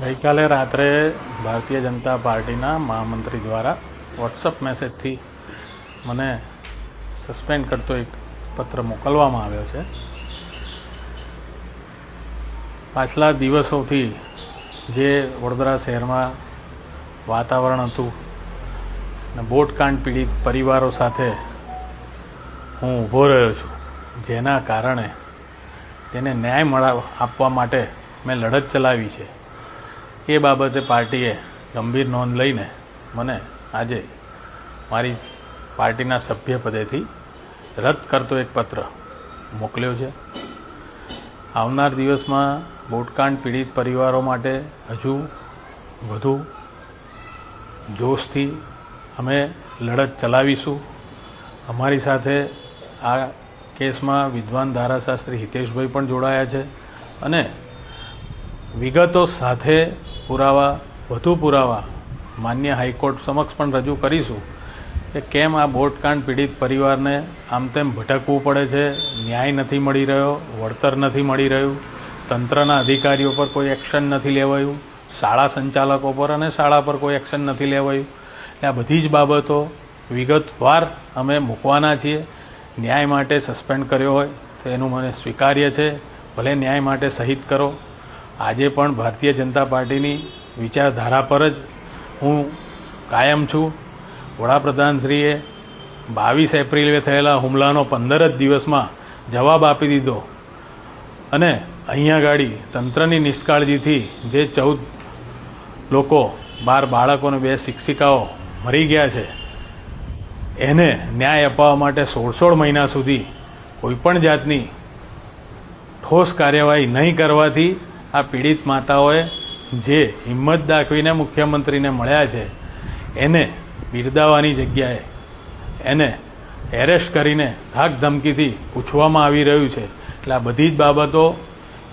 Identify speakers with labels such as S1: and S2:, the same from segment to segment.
S1: ગઈકાલે રાત્રે ભારતીય જનતા પાર્ટીના મહામંત્રી દ્વારા વોટ્સઅપ મેસેજથી મને સસ્પેન્ડ કરતો એક પત્ર મોકલવામાં આવ્યો છે. પાછલા દિવસોથી જે વડોદરા શહેરમાં વાતાવરણ હતું અને બોટકાંડ પીડિત પરિવારો સાથે હું ઊભો રહ્યો છું, જેના કારણે તેને ન્યાય મળા આપવા માટે મેં લડત ચલાવી છે. એ બાબતે પાર્ટીએ ગંભીર નોંધ લઈને મને આજે મારી પાર્ટીના સભ્ય પદેથી રદ કરતો એક પત્ર મોકલ્યો છે. આવનાર દિવસમાં બોટકાંડ પીડિત પરિવારો માટે હજુ વધુ જોશથી અમે લડત ચલાવીશું. અમારી સાથે આ કેસમાં વિદ્વાન ધારાશાસ્ત્રી હિતેશભાઈ પણ જોડાયા છે અને વિગતો સાથે પુરાવા, વધુ પુરાવા માન્ય હાઈકોર્ટ સમક્ષ પણ રજૂ કરીશું કે કેમ આ બોટકાંડ પીડિત પરિવારને આમ તેમ ભટકવું પડે છે, ન્યાય નથી મળી રહ્યો, વળતર નથી મળી રહ્યું, તંત્રના અધિકારીઓ પર કોઈ એક્શન નથી લેવાયું, શાળા સંચાલકો પર અને શાળા પર કોઈ એક્શન નથી લેવાયું. આ બધી જ બાબતો વિગતવાર અમે મૂકવાના છીએ. ન્યાય માટે સસ્પેન્ડ કર્યો હોય, તો એનું મને સ્વીકાર્ય છે. ભલે ન્યાય માટે શહીદ કરો. આજે પણ ભારતીય જનતા પાર્ટીની વિચારધારા પર જ હું કાયમ છું. વડાપ્રધાનશ્રીએ બાવીસ એપ્રિલે થયેલા હુમલાનો પંદર જ દિવસમાં જવાબ આપી દીધો. અને અહીંયા ગાડી તંત્રની નિષ્કાળજીથી જે ચૌદ લોકો, બાર બાળકો અને બે શિક્ષિકાઓ મરી ગયા છે. એને ન્યાય અપાવવા માટે સોળ સોળ મહિના સુધી કોઈપણ જાતની ઠોસ કાર્યવાહી નહીં કરવાથી આ પીડિત માતાઓએ જે હિંમત દાખવીને મુખ્યમંત્રીને મળ્યા છે, એને બિરદાવવાની જગ્યાએ એને એરેસ્ટ કરીને ધાક ધમકીથી પૂછવામાં આવી રહ્યું છે. એટલે આ બધી જ બાબતો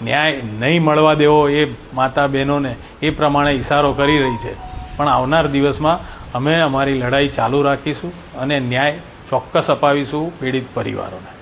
S1: ન્યાય નહીં મળવા દેવો એ માતા બહેનોને એ પ્રમાણે ઇશારો કરી રહી છે. પણ આવનાર દિવસમાં અમે અમારી લડાઈ ચાલુ રાખીશું અને ન્યાય ચોક્કસ અપાવીશું પીડિત પરિવારોને.